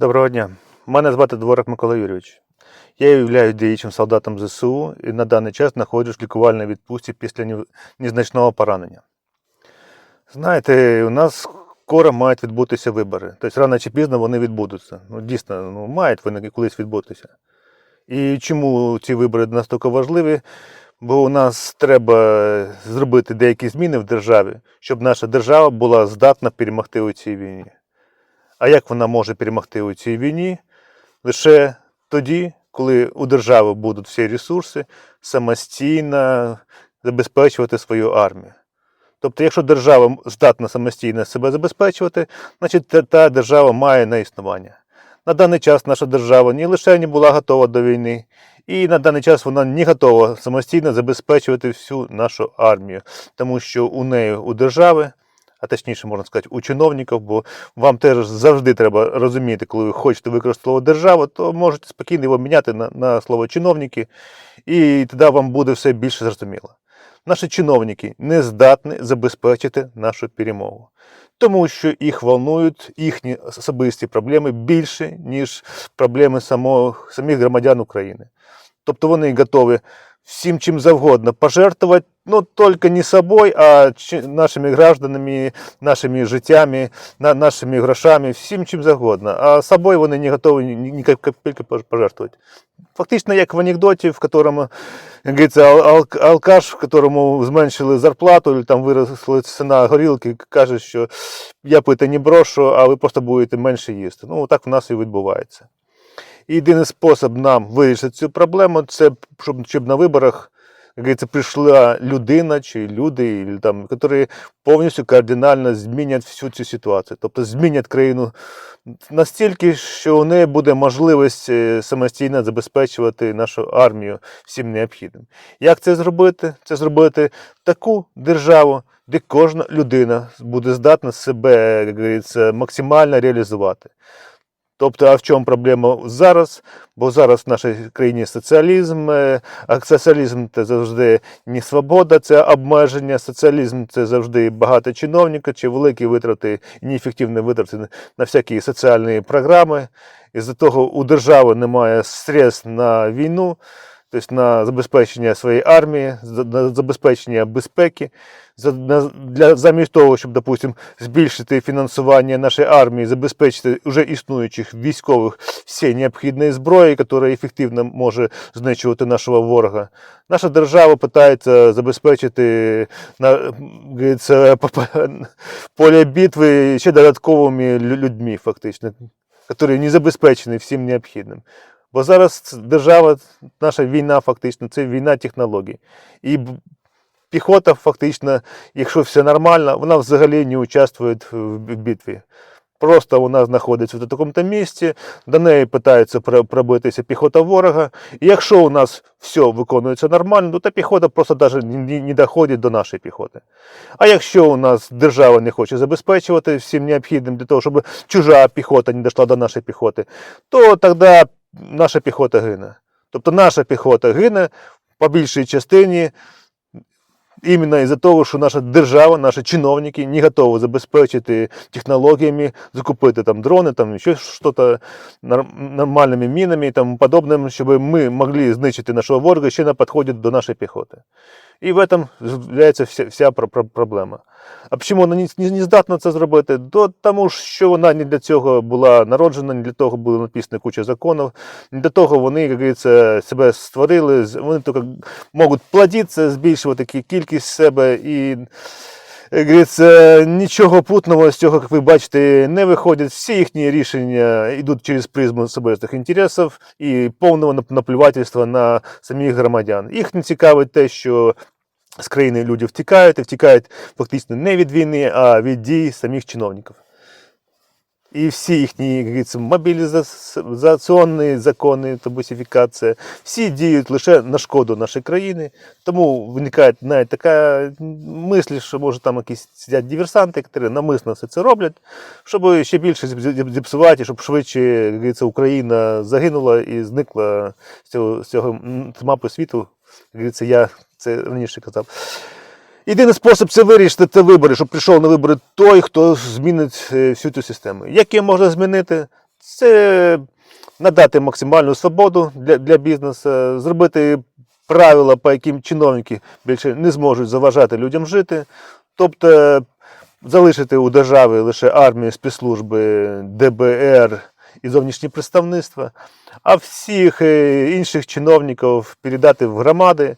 Доброго дня. Мене звати Дворак Микола Юрійович. Я являюсь діючим солдатом ЗСУ і на даний час знаходжусь в лікувальній відпустці після незначного поранення. Знаєте, у нас скоро мають відбутися вибори. Тобто рано чи пізно вони відбудуться. Ну, дійсно, ну, мають вони колись відбутися. І чому ці вибори настільки важливі? Бо у нас треба зробити деякі зміни в державі, щоб наша держава була здатна перемогти у цій війні. А як вона може перемогти у цій війні? Лише тоді, коли у держави будуть всі ресурси самостійно забезпечувати свою армію. Тобто, якщо держава здатна самостійно себе забезпечувати, значить та- держава має на існування. На даний час наша держава не лише не була готова до війни, і на даний час вона не готова самостійно забезпечувати всю нашу армію, тому що у неї у держави, а точніше можна сказати, у чиновників, бо вам теж завжди треба розуміти, коли ви хочете використати слово держава, то можете спокійно його міняти на, на слово чиновники, і тоді вам буде все більше зрозуміло. Наші чиновники не здатні забезпечити нашу перемогу, тому що їх волнують їхні особисті проблеми більше, ніж проблеми само, самих громадян України. Тобто вони готові всім чим завгодно пожертвувати, ну тільки не собою, а нашими гражданами, нашими життями, нашими грошами, всім чим завгодно. А собою вони не готові ні, пож- пожертвувати. Фактично, як в анекдоті, в якому як говориться, ал- ал- алкаш, якому зменшили зарплату, або там виросла ціна горілки, каже, що я пити не брошу, а ви просто будете менше їсти. Ну, так в нас і відбувається. Єдиний спосіб нам вирішити цю проблему це щоб, щоб на виборах говориться, прийшла людина чи люди, там, які повністю кардинально змінять всю цю ситуацію. Тобто змінять країну настільки, що у неї буде можливість е, самостійно забезпечувати нашу армію всім необхідним. Як це зробити? Це зробити таку державу, де кожна людина буде здатна себе, як максимально реалізувати. Тобто, а в чому проблема зараз? Бо зараз в нашій країні соціалізм, е, а соціалізм це завжди не свобода, це обмеження. Соціалізм це завжди багато чиновників чи великі витрати, неефективні витрати на- на всякі соціальні програми. Із-за того у держави немає средств на війну, тобто на забезпечення своєї армії, на забезпечення безпеки. Для, замість того, щоб, допустим, збільшити фінансування нашої армії, забезпечити вже існуючих військових всі необхідної зброї, яка ефективно може знищувати нашого ворога. Наша держава намагається забезпечити на, по- поле битви ще додатковими людьми, фактично, які не забезпечені всім необхідним. Бо зараз держава, наша війна фактично, це війна технологій. І піхота фактично, якщо все нормально, вона взагалі не участвує в битві. Просто вона знаходиться в такому-то місці, до неї питається пробитися піхота ворога. І якщо у нас все виконується нормально, то та піхота просто навіть не доходить до нашої піхоти. А якщо у нас держава не хоче забезпечувати всім необхідним для того, щоб чужа піхота не дійшла до нашої піхоти, то тоді наша піхота гине. Тобто наша піхота гине по більшій частині іменно із-за того, що наша держава, наші чиновники не готові забезпечити технологіями, закупити там дрони, там щось нормальними мінами і тому подобним, щоб ми могли знищити нашого ворога ще на підході до нашої піхоти. І в этом з'являється вся, вся про- про- проблема. А чому вона не, здатна це зробити? До тому що вона не для цього була народжена, не для того була написана куча законів, не для того вони, як говориться, себе створили, вони тільки можуть плодитися, збільшувати кі- кількість себе і. Як говориться, нічого путного з цього, як ви бачите, не виходить. Всі їхні рішення йдуть через призму особистих інтересів і повного наплювательства на самих громадян. Їх не цікавить те, що з країни люди втікають, і втікають фактично не від війни, а від дій самих чиновників. І всі їхні мобілізаційні закони та бусифікація, всі діють лише на шкоду нашої країни. Тому виникає навіть така мисль, що може там якісь сидять диверсанти, які намисно все це роблять, щоб ще більше зіпсувати, щоб швидше говориться, Україна загинула і зникла з цього, з цього мапи світу. Говориться, я це раніше казав. Єдиний спосіб це вирішити це вибори, щоб прийшов на вибори той, хто змінить е, всю цю систему. Як її можна змінити? Це надати максимальну свободу для, для бізнесу, зробити правила, по яким чиновники більше не зможуть заважати людям жити. Тобто залишити у держави лише армію, спецслужби, ДБР і зовнішні представництва, а всіх е, інших чиновників передати в громади.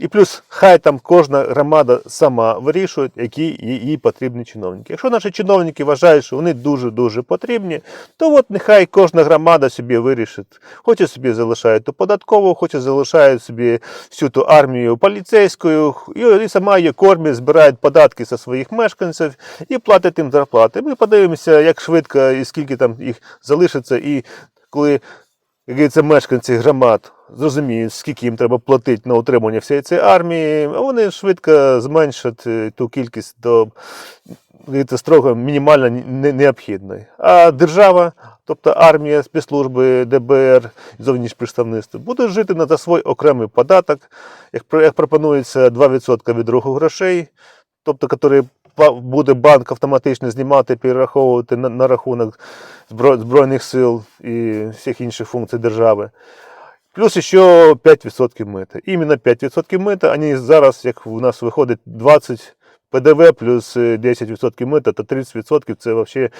І плюс хай там кожна громада сама вирішує, які їй потрібні чиновники. Якщо наші чиновники вважають, що вони дуже-дуже потрібні, то от нехай кожна громада собі вирішить. Хоче собі залишає ту податкову, хоче залишає собі всю ту армію поліцейською, і, сама її кормить, збирає податки зі своїх мешканців і платить їм зарплати. Ми подивимося, як швидко і скільки там їх залишиться, і коли як це мешканці громад зрозуміють, скільки їм треба платити на утримання всієї цієї армії, а вони швидко зменшать е, ту кількість до строго мінімально не- необхідної. А держава, тобто армія, спецслужби, ДБР, зовнішнє представництво, буде жити на свій окремий податок, як пропонується 2% від руху грошей, тобто, який буде банк автоматично знімати, перераховувати на, на рахунок Збройних сил і всіх інших функцій держави. Плюс ще 5% мита. Іменно 5% мита, вони зараз, як у нас виходить 20 ПДВ плюс е, 10% мита, то 30% це взагалі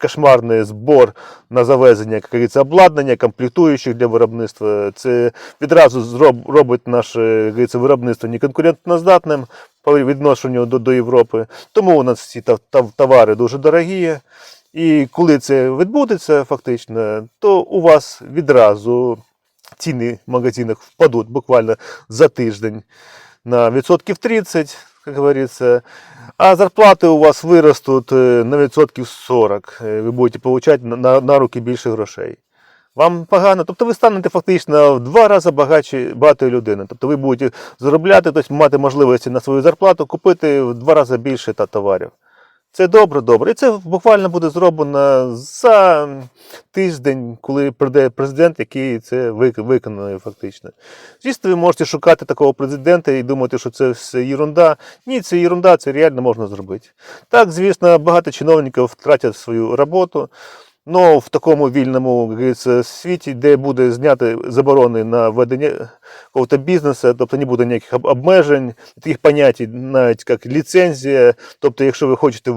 кошмарний збор на завезення як говориться, обладнання, комплектуючих для виробництва. Це відразу робить наше говориться, виробництво неконкурентноздатним по відношенню до, до Європи. Тому у нас ці та- та- товари дуже дорогі. І коли це відбудеться фактично, то у вас відразу ціни в магазинах впадуть буквально за тиждень на відсотків 30, як говориться, а зарплати у вас виростуть е, на відсотків 40. Е, Ви будете отримати на, на, руки більше грошей. Вам погано, тобто ви станете фактично в два рази багатші багатою людиною. Тобто ви будете заробляти, тобто мати можливості на свою зарплату купити в два рази більше та товарів. Це добре, добре. І це буквально буде зроблено за тиждень, коли прийде президент, який це виконує фактично. Звісно, ви можете шукати такого президента і думати, що це все ерунда. Ні, це ерунда, це реально можна зробити. Так, звісно, багато чиновників втратять свою роботу. Ну, в такому вільному світі, де буде зняти заборони на ведення какого-то бізнесу, тобто не буде ніяких обмежень, таких понять, навіть як ліцензія. Тобто, якщо ви хочете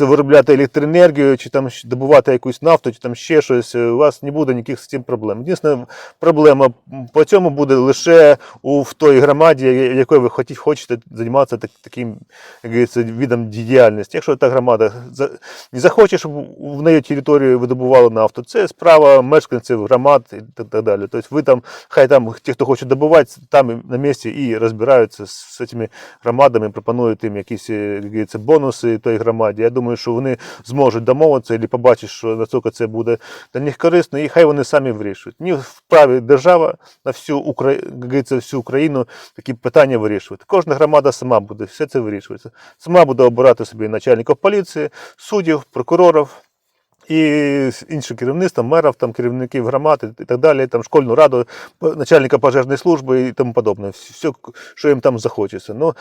виробляти електроенергію, чи там добувати якусь нафту, чи там ще щось, у вас не буде ніяких з цим проблем. Єдина проблема по цьому буде лише у в той громаді, якою ви хочете займатися так, таким як видом діяльності. Якщо та громада не захоче, щоб в неї територію видобували нафту, це справа мешканців громад і так, далі. Тобто ви там, хай там ті, хто хоче добувати, там на місці і розбираються з, цими громадами, пропонують їм якісь е, говориться, бонуси той громаді. Я думаю, що вони зможуть домовитися і побачать, що наскільки це буде для них корисно, і хай вони самі вирішують. Ні вправі держава на всю Україну, всю Україну такі питання вирішувати. Кожна громада сама буде все це вирішувати. Сама буде обирати собі начальників поліції, суддів, прокурорів. І інше керівництво, мерів, там, керівників громад і так далі, там, школьну раду, начальника пожежної служби і тому подобне. Все, що їм там захочеться. Ну,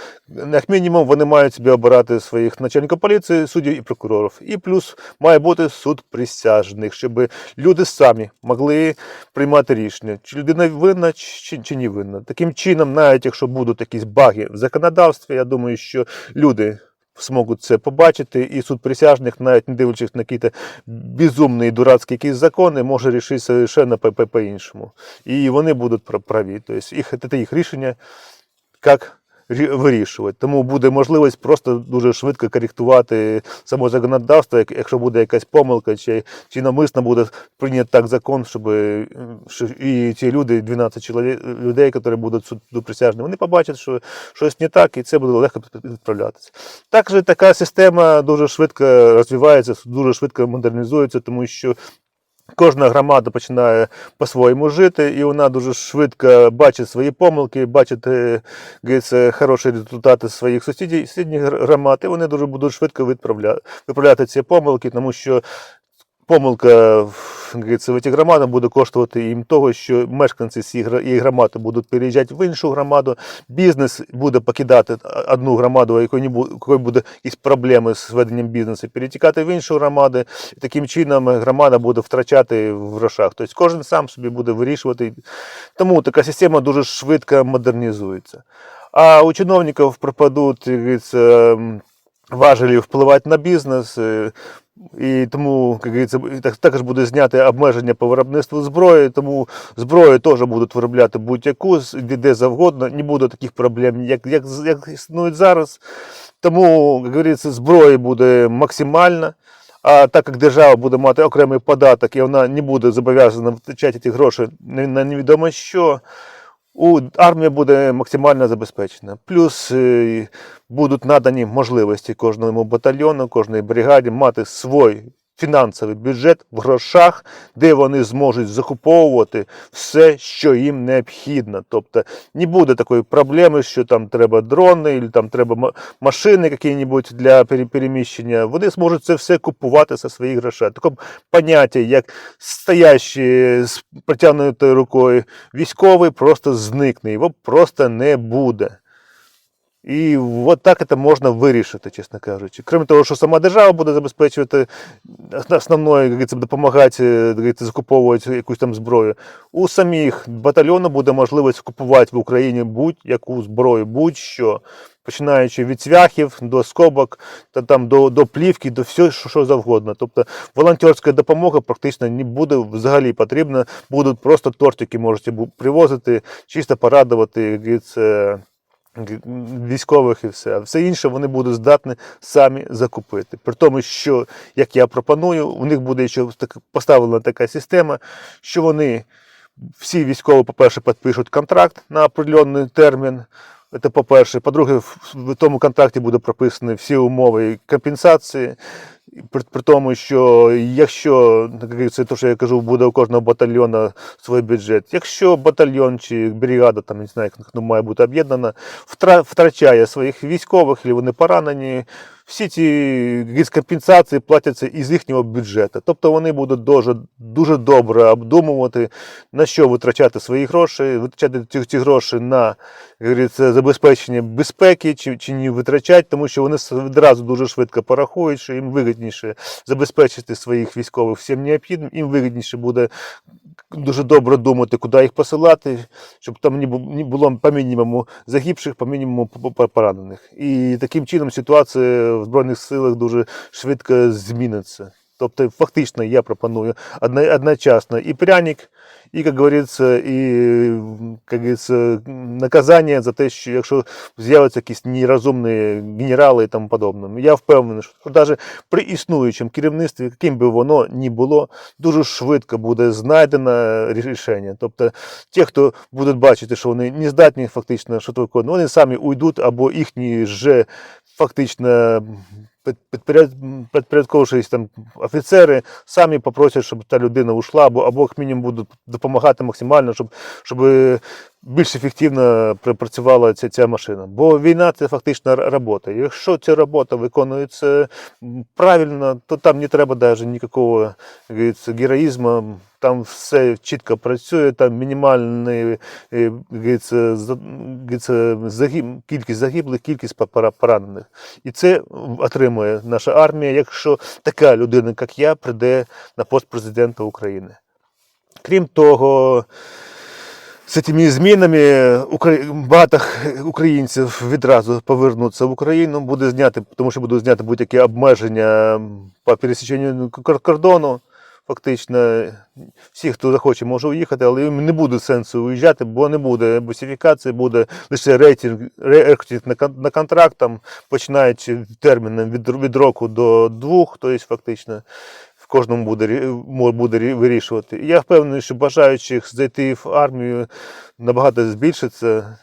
як мінімум, вони мають собі обирати своїх начальників поліції, суддів і прокурорів. І плюс має бути суд присяжних, щоб люди самі могли приймати рішення, чи людина винна, чи, чи не винна. Таким чином, навіть якщо будуть якісь баги в законодавстві, я думаю, що люди зможуть це побачити, і суд присяжних, навіть не дивлячись на якісь безумні і дурацькі якісь закони, може рішити совершенно по- по- по-іншому. І вони будуть праві. Тобто їх, це їх рішення, як вирішувати. Тому буде можливість просто дуже швидко коректувати само законодавство, якщо буде якась помилка, чи, чи навмисно буде прийнят так закон, щоб і ці люди, 12 чоловік, людей, які будуть суду присяжні, вони побачать, що щось не так, і це буде легко відправлятися. Також така система дуже швидко розвивається, дуже швидко модернізується, тому що Кожна громада починає по-своєму жити, і вона дуже швидко бачить свої помилки, бачить е, говориться, хороші результати своїх сусідів, сусідніх гр- громад, і вони дуже будуть швидко виправляти ці помилки, тому що помилка в, в ці громади буде коштувати їм того, що мешканці цієї громади будуть переїжджати в іншу громаду, бізнес буде покидати одну громаду, у якої буде, якісь проблеми з веденням бізнесу, перетікати в іншу громаду. І таким чином громада буде втрачати в грошах. Тобто кожен сам собі буде вирішувати. Тому така система дуже швидко модернізується. А у чиновників пропадуть важелі впливати на бізнес. е, І тому, як також буде зняти обмеження по виробництву зброї, тому зброю теж будуть виробляти будь-яку, де завгодно, не буде таких проблем, як, як, як існують зараз. Тому, як говориться, зброї буде максимально. А так як держава буде мати окремий податок і вона не буде зобов'язана витрачати ці гроші на невідомо що, у армія буде максимально забезпечена. Плюс е, будуть надані можливості кожному батальйону, кожній бригаді мати свій фінансовий бюджет в грошах, де вони зможуть закуповувати все, що їм необхідно. Тобто не буде такої проблеми, що там треба дрони, там треба машини які-небудь для пере- переміщення. Вони зможуть це все купувати за свої гроші. Таке поняття, як стоящий з протягнутою рукою військовий, просто зникне, його просто не буде. І от так це можна вирішити, чесно кажучи. Крім того, що сама держава буде забезпечувати основною, допомагати закуповувати якусь там зброю. У самих батальйону буде можливість купувати в Україні будь-яку зброю, будь-що. Починаючи від цвяхів до скобок, та там до, до плівки, до всього, що, що завгодно. Тобто волонтерська допомога практично не буде взагалі потрібна. Будуть просто тортики можете привозити, чисто порадувати говориться, військових і все. А все інше вони будуть здатні самі закупити. При тому, що, як я пропоную, у них буде ще поставлена така система, що вони всі військові, по-перше, підпишуть контракт на определенний термін. Це по-перше. По-друге, в тому контракті буде прописані всі умови компенсації. При, при тому, що якщо як це те, що я кажу, буде у кожного батальйона свій бюджет. Якщо батальйон чи бригада, там не знаю, як ну, має бути об'єднана, втра- втрачає своїх військових, або вони поранені, всі ці компенсації платяться із їхнього бюджету. Тобто вони будуть дуже, дуже добре обдумувати, на що витрачати свої гроші, витрачати ці, ці гроші на забезпечення безпеки чи, чи не витрачати, тому що вони відразу дуже швидко порахують, що їм вигідніше забезпечити своїх військових всім необхідним, їм вигідніше буде дуже добре думати, куди їх посилати, щоб там не бу- не було по мінімуму загибших, по мінімуму по- по- поранених. І таким чином ситуація в Збройних силах дуже швидко зміниться. Тобто, фактично, я пропоную одно- одночасно і пряник, і, як говориться, і як говориться, наказання за те, що якщо з'являться якісь нерозумні генерали і тому подобне. Я впевнений, що навіть при існуючому керівництві, яким би воно ні було, дуже швидко буде знайдено рішення. Тобто ті, хто будуть бачити, що вони не здатні фактично що виконувати, вони самі уйдуть або їхні ж фактично Під- там офіцери, самі попросять, щоб та людина ушла, або, або як мінімум будуть допомагати максимально, щоб, щоб більш ефективно пр- працювала ця, ця машина. Бо війна це фактично робота. Якщо ця робота виконується правильно, то там не треба навіть ніякого героїзму. Там все чітко працює, там мінімальний е, загиб, кількість загиблих, кількість поранених. І це отримує наша армія, якщо така людина, як я, прийде на пост президента України. Крім того, з цими змінами багато українців відразу повернуться в Україну, буде зняти, тому що будуть зняти будь-які обмеження по пересіченню кордону. Фактично, всі, хто захоче, може уїхати, але їм не буде сенсу уїжджати, бо не буде бусифікації, буде лише рейтинг, рейтинг на, кон- контракт, починаючи терміном від, від року до двох, тобто фактично кожному буде, буде вирішувати. Я впевнений, що бажаючих зайти в армію набагато збільшиться.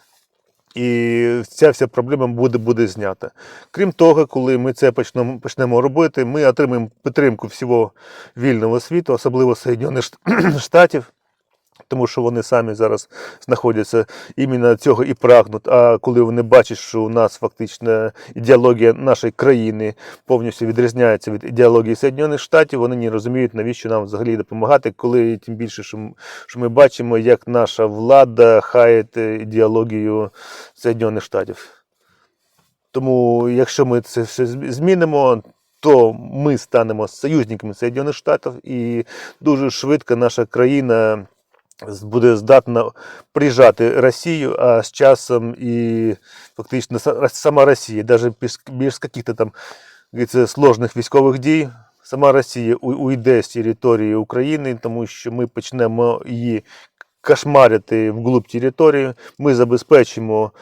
І ця вся проблема буде, буде знята. Крім того, коли ми це почнемо, почнемо робити, ми отримаємо підтримку всього вільного світу, особливо Соєднаних Штатів. Тому що вони самі зараз знаходяться іменно цього і прагнуть. А коли вони бачать, що у нас фактично ідеологія нашої країни повністю відрізняється від ідеології Соєднаних Штатів, вони не розуміють, навіщо нам взагалі допомагати, коли тим більше, що, ми бачимо, як наша влада хає ідеологію Соєднаних Штатів. Тому, якщо ми це все змінимо, то ми станемо союзниками Соєднаних Штатів, і дуже швидко наша країна буде здатна прижати Росію, а з часом і фактично сама Росія, навіть без, каких-то там сложних військових дій, сама Росія уйде з території України, тому що ми почнемо її кошмарити вглуб території, ми забезпечимо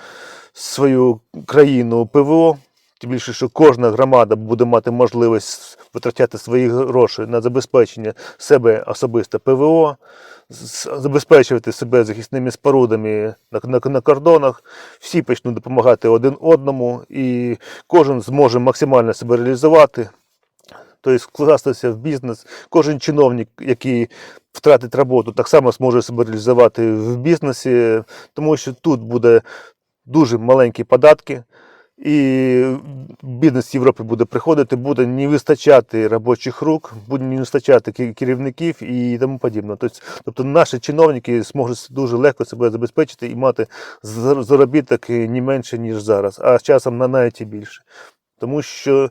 свою країну ПВО. Тим більше, що кожна громада буде мати можливість витрачати свої гроші на забезпечення себе особисто ПВО, забезпечувати себе захисними спорудами на, на, на кордонах. Всі почнуть допомагати один одному, і кожен зможе максимально себе реалізувати. Тобто вкластися в бізнес. Кожен чиновник, який втратить роботу, так само зможе себе реалізувати в бізнесі, тому що тут буде дуже маленькі податки, і бізнес Європи буде приходити, буде не вистачати робочих рук, буде не вистачати керівників і тому подібне. Тобто, тобто наші чиновники зможуть дуже легко себе забезпечити і мати зар- заробіток не менше, ніж зараз, а з часом на навіть і більше. Тому що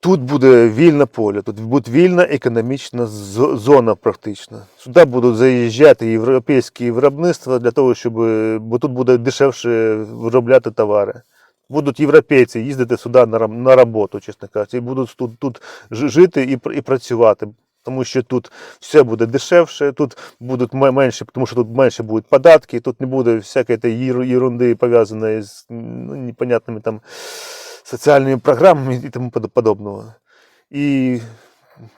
тут буде вільне поле, тут буде вільна економічна зона практично. Сюди будуть заїжджати європейські виробництва для того, щоб, бо тут буде дешевше виробляти товари. Будуть європейці їздити сюди на, на роботу, чесно кажучи, і будуть тут, тут жити і, і працювати. Тому що тут все буде дешевше, тут будуть менше, тому що тут менше будуть податки, тут не буде всякої ерунди пов'язаної з ну, непонятними там соціальними програмами і тому подобного. І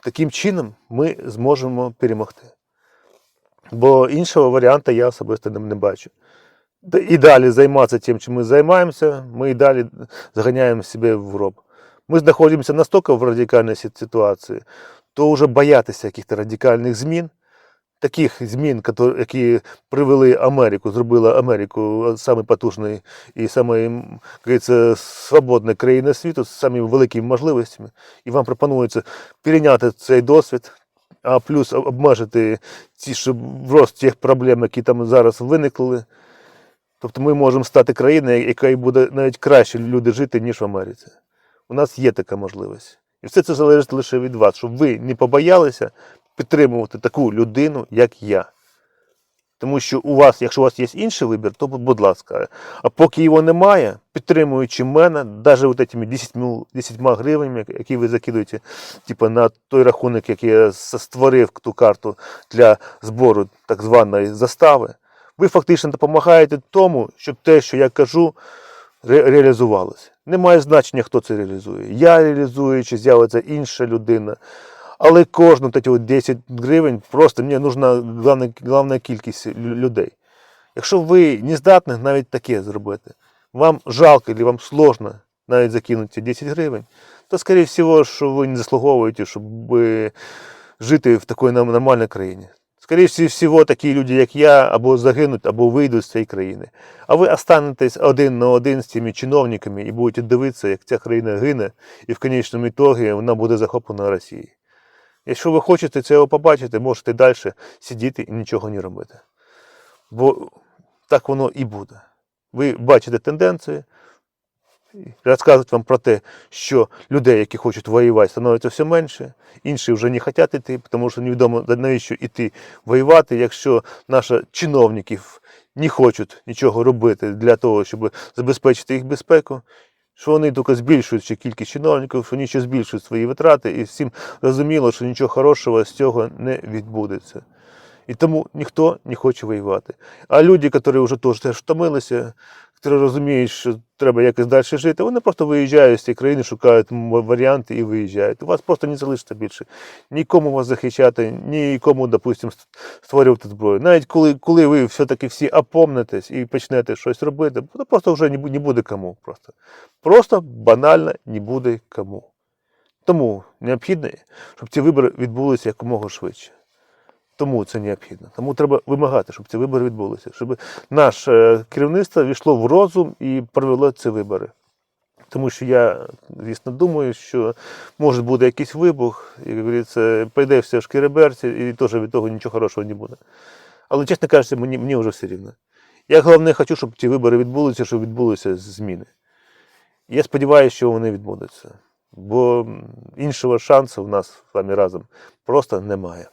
таким чином ми зможемо перемогти. Бо іншого варіанту я особисто не бачу. І далі займатися тим, чим ми займаємося, ми і далі заганяємо себе в гроб. Ми знаходимося настільки в радикальній сі- ситуації, то вже боятися якихось радикальних змін, таких змін, які привели Америку, зробили Америку самою потужною і самою, свободною країною світу з самими великими можливостями. І вам пропонується перейняти цей досвід, а плюс обмежити ці щоб рост тих проблем, які там зараз виникли. Тобто ми можемо стати країною, яка буде навіть краще люди жити, ніж в Америці. У нас є така можливість. І все це залежить лише від вас, щоб ви не побоялися підтримувати таку людину, як я. Тому що у вас, якщо у вас є інший вибір, то будь ласка. А поки його немає, підтримуючи мене, навіть от цими 10, 10 гривнями, які ви закидуєте типу, на той рахунок, який я створив ту карту для збору так званої застави, ви фактично допомагаєте тому, щоб те, що я кажу, ре- реалізувалося. Немає значення, хто це реалізує. Я реалізую, чи з'явиться інша людина. Але кожну такі 10 гривень просто мені нужна головна, головна кількість людей. Якщо ви не здатні навіть таке зробити, вам жалко або вам сложно навіть закинути ці 10 гривень, то, скоріше всього, що ви не заслуговуєте, щоб е, жити в такій нормальній країні. Скоріше всього, такі люди, як я, або загинуть, або вийдуть з цієї країни. А ви останетесь один на один з цими чиновниками і будете дивитися, як ця країна гине, і в конечному ітогі вона буде захоплена Росією. Якщо ви хочете цього побачити, можете далі сидіти і нічого не робити. Бо так воно і буде. Ви бачите тенденції, і розказують вам про те, що людей, які хочуть воювати, становиться все менше, інші вже не хочуть йти, тому що невідомо навіщо йти воювати, якщо наші чиновників не хочуть нічого робити для того, щоб забезпечити їх безпеку. Що вони тільки збільшують ще кількість чиновників, що вони ще збільшують свої витрати, і всім зрозуміло, що нічого хорошого з цього не відбудеться. І тому ніхто не хоче воювати. А люди, які вже теж втомилися, які розуміють, що треба якось далі жити, вони просто виїжджають з цієї країни, шукають варіанти і виїжджають. У вас просто не залишиться більше нікому вас захищати, нікому, допустимо, створювати зброю. Навіть коли, коли ви все-таки всі опомнитесь і почнете щось робити, то просто вже не буде кому. Просто, просто банально не буде кому. Тому необхідно, щоб ці вибори відбулися якомога швидше. Тому це необхідно. Тому треба вимагати, щоб ці вибори відбулися, щоб наше керівництво війшло в розум і провело ці вибори. Тому що я, звісно, думаю, що може буде якийсь вибух, як говориться, пойде все в шкіреберці, і теж від того нічого хорошого не буде. Але, чесно кажучи, мені, мені вже все рівно. Я головне хочу, щоб ці вибори відбулися, щоб відбулися зміни. Я сподіваюся, що вони відбудуться. Бо іншого шансу в нас з вами разом просто немає.